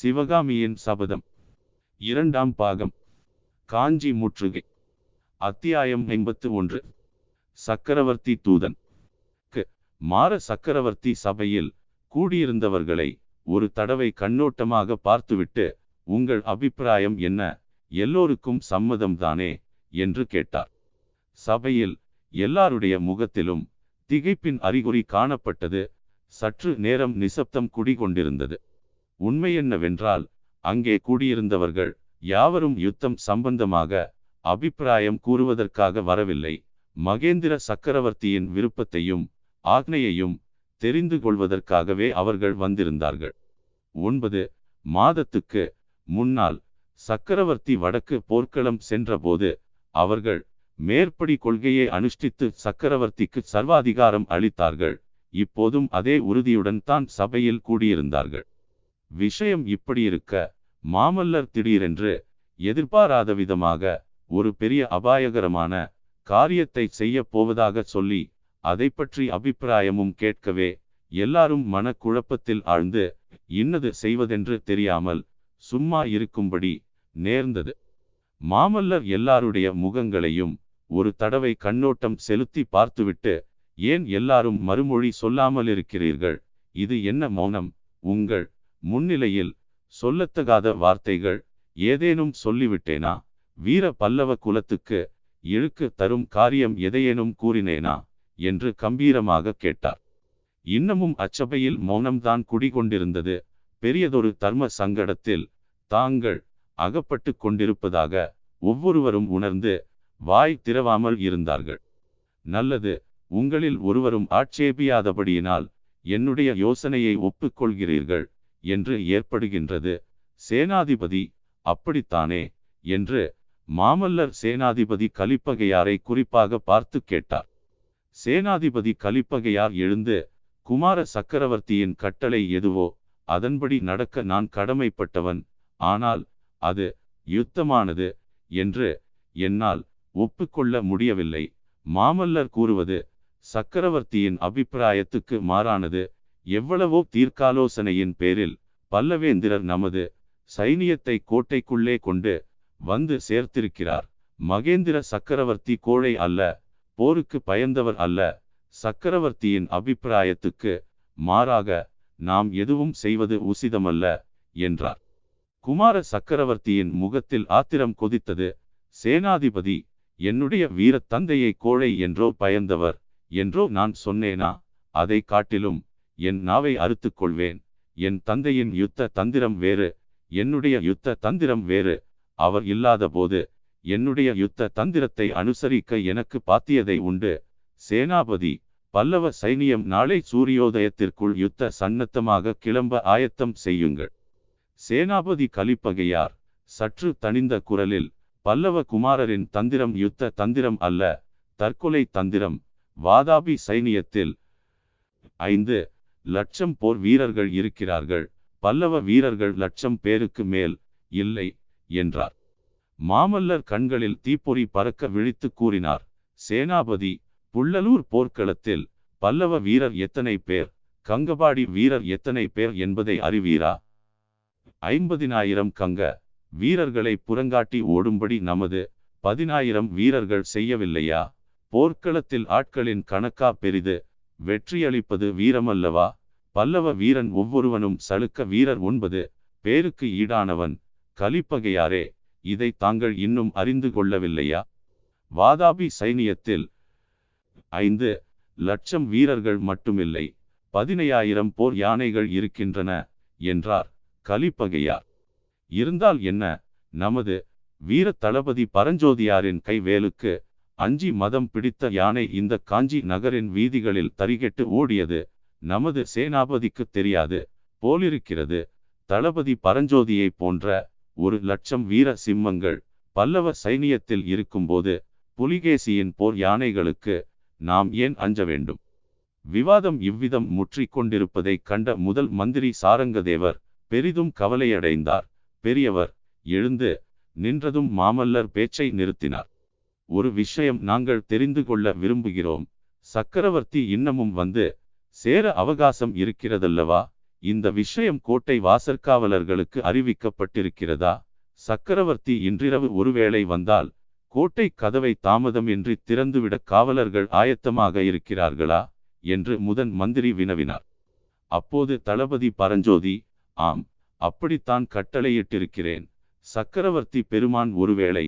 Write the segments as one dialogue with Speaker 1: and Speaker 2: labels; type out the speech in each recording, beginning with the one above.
Speaker 1: சிவகாமியின் சபதம். இரண்டாம் பாகம். காஞ்சி முற்றுகை. அத்தியாயம் ஐம்பத்து ஒன்று. சக்கரவர்த்தி தூதன். க்கு. மாற சக்கரவர்த்தி சபையில் கூடியிருந்தவர்களை ஒரு தடவை கண்ணோட்டமாக பார்த்துவிட்டு உங்கள் அபிப்பிராயம் என்ன? எல்லோருக்கும் சம்மதம்தானே என்று கேட்டார். சபையில் எல்லாருடைய முகத்திலும் திகைப்பின் அறிகுறி காணப்பட்டது. சற்று நேரம் நிசப்தம் குடிகொண்டிருந்தது. உண்மை என்னவென்றால் அங்கே கூடியிருந்தவர்கள் யாவரும் யுத்தம் சம்பந்தமாக அபிப்பிராயம் கூறுவதற்காக வரவில்லை. மகேந்திர சக்கரவர்த்தியின் விருப்பத்தையும் ஆக்னையையும் தெரிந்து கொள்வதற்காகவே அவர்கள் வந்திருந்தார்கள். ஒன்பது மாதத்துக்கு முன்னால் சக்கரவர்த்தி வடக்கு போர்க்களம் சென்றபோது அவர்கள் மேற்படி கொள்கையை அனுஷ்டித்து சக்கரவர்த்திக்கு சர்வாதிகாரம் அளித்தார்கள். இப்போதும் அதே உறுதியுடன் தான் சபையில் கூடியிருந்தார்கள். விஷயம் இப்படி இருக்க மாமல்லர் திடீரென்று எதிர்பாராத விதமாக ஒரு பெரிய அபாயகரமான காரியத்தை செய்ய போவதாக சொல்லி அதை பற்றி அபிப்பிராயமும் கேட்கவே எல்லாரும் மனக்குழப்பத்தில் ஆழ்ந்து இன்னது செய்வதென்று தெரியாமல் சும்மா இருக்கும்படி நேர்ந்தது. மாமல்லர் எல்லாருடைய முகங்களையும் ஒரு தடவை கண்ணோட்டம் செலுத்தி பார்த்துவிட்டு ஏன் எல்லாரும் மறுமொழி சொல்லாமல் இருக்கிறீர்கள் இது என்ன மௌனம்? உங்கள் முன்னிலையில் சொல்லத்தகாத வார்த்தைகள் ஏதேனும் சொல்லிவிட்டேனா? வீர பல்லவ குலத்துக்கு இழுக்கு தரும் காரியம் எதையேனும் கூறினேனா? என்று கம்பீரமாக கேட்டார். இன்னமும் அச்சபையில் மௌனம்தான் குடிகொண்டிருந்தது. பெரியதொரு தர்ம சங்கடத்தில் தாங்கள் அகப்பட்டு கொண்டிருப்பதாக ஒவ்வொருவரும் உணர்ந்து வாய் திறவாமல் இருந்தார்கள். நல்லது உங்களில் ஒருவரும் ஆட்சேபியாதபடியினால் என்னுடைய யோசனையை ஒப்புக்கொள்கிறீர்கள். என்று ஏற்படுகின்றது. சேனாதிபதி அப்படித்தானே என்று மாமல்லர் சேனாதிபதி கலிப்பகையாரை குறிப்பாக பார்த்து கேட்டார். சேனாதிபதி கலிப்பகையார் எழுந்து குமார சக்கரவர்த்தியின் கட்டளை எதுவோ அதன்படி நடக்க நான் கடமைப்பட்டவன் ஆனால் அது யுத்தமானது என்று என்னால் ஒப்புக்கொள்ள முடியவில்லை. மாமல்லர் கூறுவது சக்கரவர்த்தியின் அபிப்பிராயத்துக்கு மாறானது எவ்வளவோ தீர்க்காலோசனையின் பேரில் பல்லவேந்திரர் நமது சைனியத்தை கோட்டைக்குள்ளே கொண்டு வந்து சேர்த்திருக்கிறார். மகேந்திர சக்கரவர்த்தி கோழை அல்ல போருக்கு பயந்தவர் அல்ல. சக்கரவர்த்தியின் அபிப்பிராயத்துக்கு மாறாக நாம் எதுவும் செய்வது உசிதமல்ல என்றார். குமார சக்கரவர்த்தியின் முகத்தில் ஆத்திரம் கொதித்தது. சேனாதிபதி என்னுடைய வீரத்தந்தையை கோழை என்றோ பயந்தவர் என்றோ நான் சொன்னேனா? அதை காட்டிலும் என் நாவை அறுத்துக் கொள்வேன் என் தந்தையின் யுத்த தந்திரம் வேறு. என்னுடைய யுத்த தந்திரம் வேறு. அவர் இல்லாத போது என்னுடைய யுத்த தந்திரத்தை அனுசரிக்க எனக்கு பாத்தியதை உண்டு. சேனாபதி பல்லவ சைனியம் நாளை சூரியோதயத்திற்குள் யுத்த சன்னத்தமாக கிளம்ப ஆயத்தம் செய்யுங்கள். சேனாபதி கலிப்பகையார் சற்று தனிந்த குரலில் பல்லவ குமாரரின் தந்திரம் யுத்த தந்திரம் அல்ல தற்கொலை தந்திரம் வாதாபி சைனியத்தில் ஐந்து லட்சம் போர் வீரர்கள் இருக்கிறார்கள். பல்லவ வீரர்கள் லட்சம் பேருக்கு மேல் இல்லை என்றார். மாமல்லர் கண்களில் தீப்பொறி பறக்க விழித்து கூறினார் சேனாபதி புள்ளலூர் போர்க்களத்தில் பல்லவ வீரர் எத்தனை பேர் கங்கபாடி வீரர் எத்தனை பேர் என்பதை அறிவீரா? ஐம்பதினாயிரம் கங்க வீரர்களை புறங்காட்டி ஓடும்படி நமது பதினாயிரம் வீரர்கள் செய்யவில்லையா? போர்க்களத்தில் ஆட்களின் கணக்கா பெரிது வெற்றியளிப்பது வீரமல்லவா? பல்லவ வீரன் ஒவ்வொருவனும் சளுக்க வீரர் ஒன்பது பேருக்கு ஈடானவன் கலிப்பகையாரே இதை தாங்கள் இன்னும் அறிந்து கொள்ளவில்லையா? வாதாபி சைனியத்தில் ஐந்து லட்சம் வீரர்கள் மட்டுமில்லை பதினையாயிரம் போர் யானைகள் இருக்கின்றன என்றார் கலிப்பகையார். இருந்தால் என்ன? நமது வீர தளபதி பரஞ்சோதியாரின் கைவேலுக்கு அஞ்சி மதம் பிடித்த யானை இந்த காஞ்சி நகரின் வீதிகளில் தரிகெட்டு ஓடியது. நமது சேனாபதிக்கு தெரியாது. போலிருக்கிறது. தளபதி பரஞ்சோதியை போன்ற ஒரு லட்சம் வீர சிம்மங்கள் பல்லவ சைனியத்தில் இருக்கும்போது புலிகேசியின் போர் யானைகளுக்கு நாம் ஏன் அஞ்ச வேண்டும்? விவாதம் இவ்விதம் முற்றிக் கொண்டிருப்பதை கண்ட முதல் மந்திரி சாரங்கதேவர் பெரிதும் கவலையடைந்தார். பெரியவர் எழுந்து நின்றதும் மாமல்லர் பேச்சை நிறுத்தினார். ஒரு விஷயம் நாங்கள் தெரிந்து கொள்ள விரும்புகிறோம். சக்கரவர்த்தி இன்னமும் வந்து சேர அவகாசம் இருக்கிறதல்லவா? இந்த விஷயம் கோட்டை வாசற்காவலர்களுக்கு அறிவிக்கப்பட்டிருக்கிறதா? சக்கரவர்த்தி இன்றிரவு ஒருவேளை வந்தால் கோட்டை கதவை தாமதமின்றி திறந்துவிட காவலர்கள் ஆயத்தமாக இருக்கிறார்களா? என்று முதன் மந்திரி வினவினார். அப்போது தளபதி பரஞ்சோதி ஆம் அப்படித்தான் கட்டளையிட்டிருக்கிறேன். சக்கரவர்த்தி பெருமான் ஒருவேளை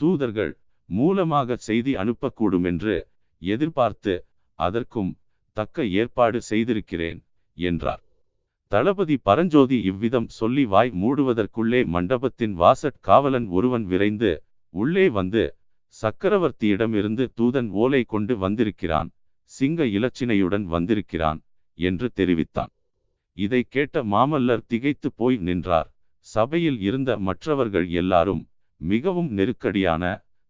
Speaker 1: தூதர்கள் மூலமாக செய்தி அனுப்பக்கூடும் என்று எதிர்பார்த்து அதற்கும் தக்க ஏற்பாடு செய்திருக்கிறேன் என்றார். தளபதி பரஞ்சோதி இவ்விதம் சொல்லி வாய் மூடுவதற்குள்ளே மண்டபத்தின் வாசற் காவலன் ஒருவன் விரைந்து உள்ளே வந்து சக்கரவர்த்தியிடமிருந்து தூதன் ஓலை கொண்டு வந்திருக்கிறான் சிங்க இலச்சினையுடன் வந்திருக்கிறான் என்று தெரிவித்தான். இதை கேட்ட மாமல்லர் திகைத்து போய் நின்றார். சபையில் இருந்த மற்றவர்கள் எல்லாரும் மிகவும் நெருக்கடியான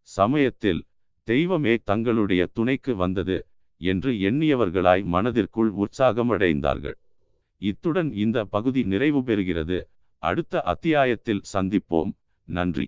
Speaker 1: சமயத்தில் தெய்வமே தங்களுடைய துணைக்கு வந்தது என்று எண்ணியவர்களாய் மனதிற்குள் உற்சாகமடைந்தார்கள். இத்துடன் இந்த பகுதி நிறைவு பெறுகிறது. அடுத்த அத்தியாயத்தில் சந்திப்போம். நன்றி.